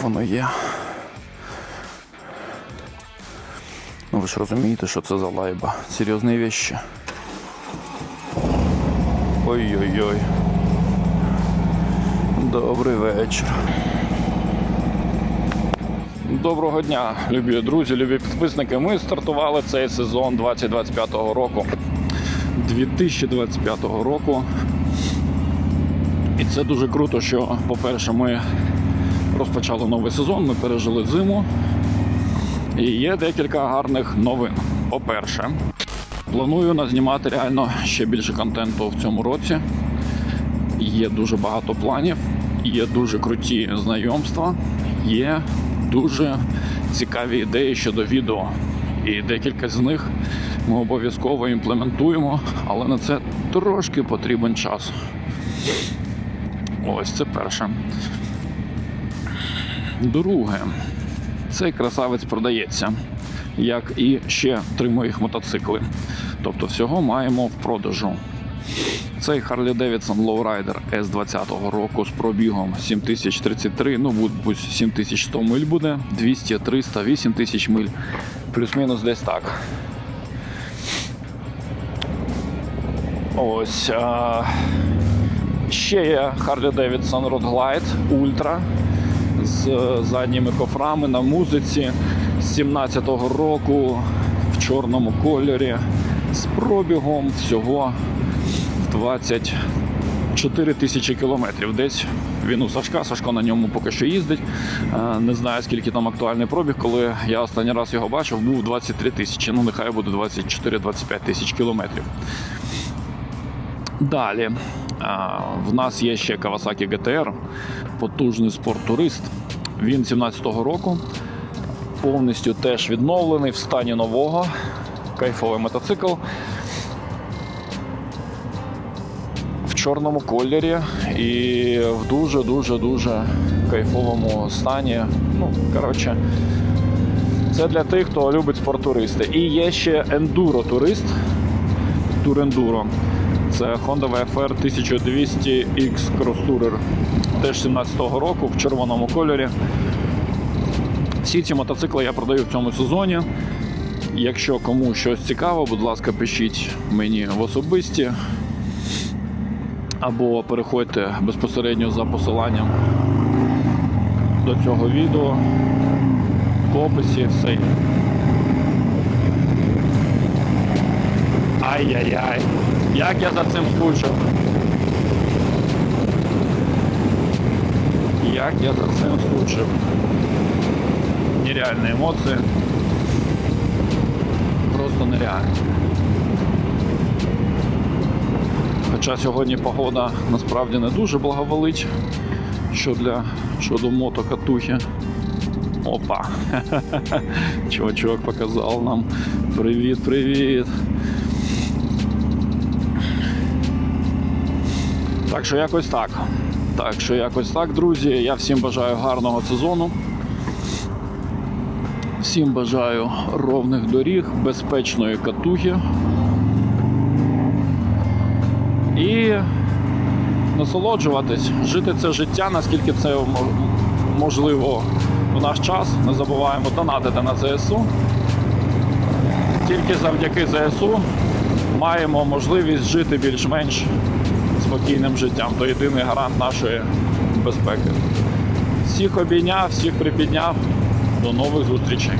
воно є. Ну ви ж розумієте, що це за лайба. Серйозні вещі. Ой-ой-ой. Добрий вечір. Доброго дня, любі друзі, любі підписники. Ми стартували цей сезон 2025 року. 2025 року. І це дуже круто, що, по-перше, ми розпочали новий сезон, ми пережили зиму. І є декілька гарних новин. По-перше, планую назнімати реально ще більше контенту в цьому році. Є дуже багато планів, є дуже круті знайомства, є дуже цікаві ідеї щодо відео. І декілька з них ми обов'язково імплементуємо, але на це трошки потрібен час. Ось це перше. Друге, цей красавець продається, як і ще три моїх мотоцикли. Тобто всього маємо в продажу. Цей Harley Davidson Lowrider S20 року з пробігом 7033, ну будь 7100 миль буде, 200, 300, 8000 миль, плюс-мінус десь так. Ось. А... Ще є Harley Davidson Road Glide Ultra з е, задніми кофрами на музиці з 17-го року в чорному кольорі з пробігом всього 24 тисячі кілометрів. Десь він у Сашка. Сашко на ньому поки що їздить. Е, Не знаю, скільки там актуальний пробіг. Коли я останній раз його бачив, був 23 тисячі. Ну, нехай буде 24-25 тисяч кілометрів. Далі в нас є ще Kawasaki GTR, потужний спорттурист. Він 17-го року, повністю теж відновлений в стані нового. Кайфовий мотоцикл. В чорному кольорі і в дуже-дуже дуже кайфовому стані. Ну, коротше, це для тих, хто любить спорттуристи. І є ще ендуро-турист. Турендуро. Це Honda VFR 1200X Cross Tourer, теж 17-го року в червоному кольорі. Всі ці мотоцикли я продаю в цьому сезоні. Якщо кому щось цікаво, будь ласка, пишіть мені в особисті або переходьте безпосередньо за посиланням до цього відео в описі все. Ай-яй-яй. Як я за цим скучив. Як я за цим скучив. Нереальні емоції. Просто нереальні. Хоча сьогодні погода насправді не дуже благоволить, що для щодо мотокатухи. Опа! Чувачок показав нам. Привіт, Так що якось так. Так що якось так, друзі. Я всім бажаю гарного сезону. Всім бажаю ровних доріг, безпечної катухи. І насолоджуватись, жити це життя, наскільки це можливо в наш час. Не забуваємо донатити на ЗСУ. Тільки завдяки ЗСУ маємо можливість жити більш-менш спокійним життям. То єдиний гарант нашої безпеки. Всіх обійняв, всіх припідняв. До нових зустрічей.